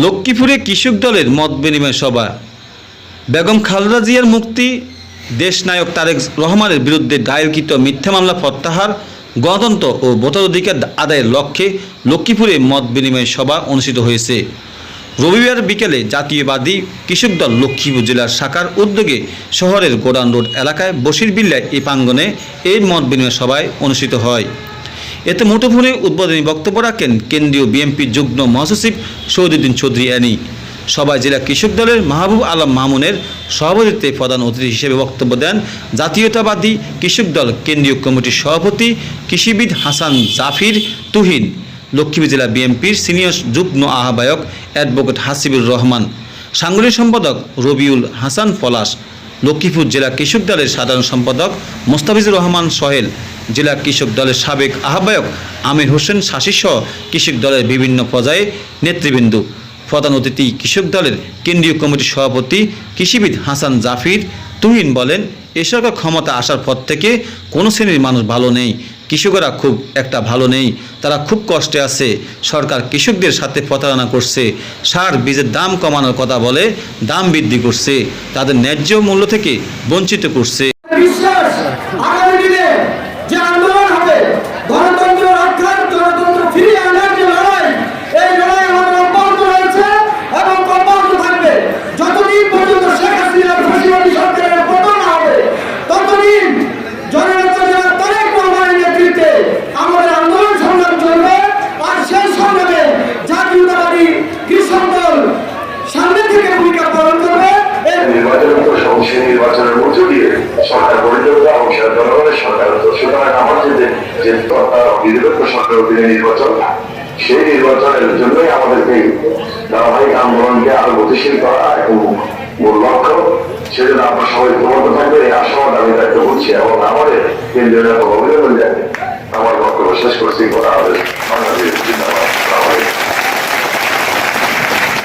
লক্ষ্মীপুরে কৃষক দলের মত বিনিময় সভা। বেগম খালেদা জিয়ার মুক্তি দেশনায়ক তারেক রহমানের বিরুদ্ধে দায়েরকৃত মিথ্যা মামলা প্রত্যাহার, গণতন্ত্র ও ভোটাধিকার আদায়ের লক্ষ্যে লক্ষ্মীপুরে মত বিনিময় সভা অনুষ্ঠিত হয়েছে। রবিবার বিকেলে জাতীয়বাদী কৃষক দল লক্ষ্মীপুর জেলার শাখার উদ্যোগে শহরের গোডান রোড এলাকায় বসির বিল্লায় এই প্রাঙ্গনে এই মত বিনিময় সভায় অনুষ্ঠিত হয়। এতে মুঠোফোনে উদ্বোধনী বক্তব্য রাখেন কেন্দ্রীয় বিএনপির যুগ্ম মহাসচিব শহীদুদ্দিন চৌধুরী অ্যানি। সবাই জেলা কৃষক দলের মাহবুব আলম মামুনের সভাপতিত্বে প্রধান অতিথি হিসেবে বক্তব্য দেন জাতীয়তাবাদী কৃষক দল কেন্দ্রীয় কমিটির সভাপতি কৃষিবিদ হাসান জাফির তুহিন, লক্ষ্মীপুর জেলা বিএনপির সিনিয়র যুগ্ম আহ্বায়ক অ্যাডভোকেট হাসিবুর রহমান, সাংগঠনিক সম্পাদক রবিউল হাসান পলাশ, লক্ষ্মীপুর জেলা কৃষক দলের সাধারণ সম্পাদক মোস্তাফিজুর রহমান সোহেল জেলা কৃষক দলের সাবেক আহ্বায়ক আমির হোসেন শাসি সহ কৃষক দলের বিভিন্ন পর্যায়ে নেতৃবৃন্দ। প্রধান অতিথি কৃষক দলের কেন্দ্রীয় কমিটির সভাপতি কৃষিবিদ হাসান জাফির তুহিন বলেন, এ সরকার ক্ষমতা আসার পর থেকে কোনো শ্রেণির মানুষ ভালো নেই। কৃষকেরা খুব একটা ভালো নেই। তারা খুব কষ্টে আছে। সরকার কৃষকদের সাথে প্রতারণা করছে। সার বীজের দাম কমানোর কথা বলে দাম বৃদ্ধি করছে। তাদের ন্যায্য মূল্য থেকে বঞ্চিত করছে বিশ্বাস আগামী দিনে যে আন্দোলন হবে গণতন্ত্র রক্ষার গণতন্ত্র ফিরিয়ে আনার যে লড়াই এই লড়াই আমাদের অব্যাহত রয়েছে এবং অব্যাহত থাকবে যতদিন পর্যন্ত শেখ হাসিনার ফাঁসিবাদী সরকারের পতন না হবে ততদিন জননেতা যারা তারেক রহমানের নেতৃত্বে আমাদের আন্দোলন সংগ্রাম চলবে আর সেই সংগ্রামে জাতীয়তাবাদী কৃষক দল সামনে থেকে ভূমিকা পালন করবে এই নির্বাচনের তো সংসদ নির্বাচনের মধ্য দিয়ে সরকার পরিচালিত এবং জনগণের সরকার তো সুতরাং আমার যে যে নিরপেক্ষ সরকার অধীনে নির্বাচন, সেই নির্বাচনের জন্যই আমাদেরকে ধারাবাহিক আন্দোলনকে আরও গতিশীল করা এবং মূল লক্ষ্য, সেজন্য আপনার সবাই প্রবন্ধ থাকবে এই আশাবাদ আমি ব্যক্ত করছি এবং আমাদের কেন্দ্রীয় নেতা আমার বক্তব্য শেষ করছি, কথা হবে।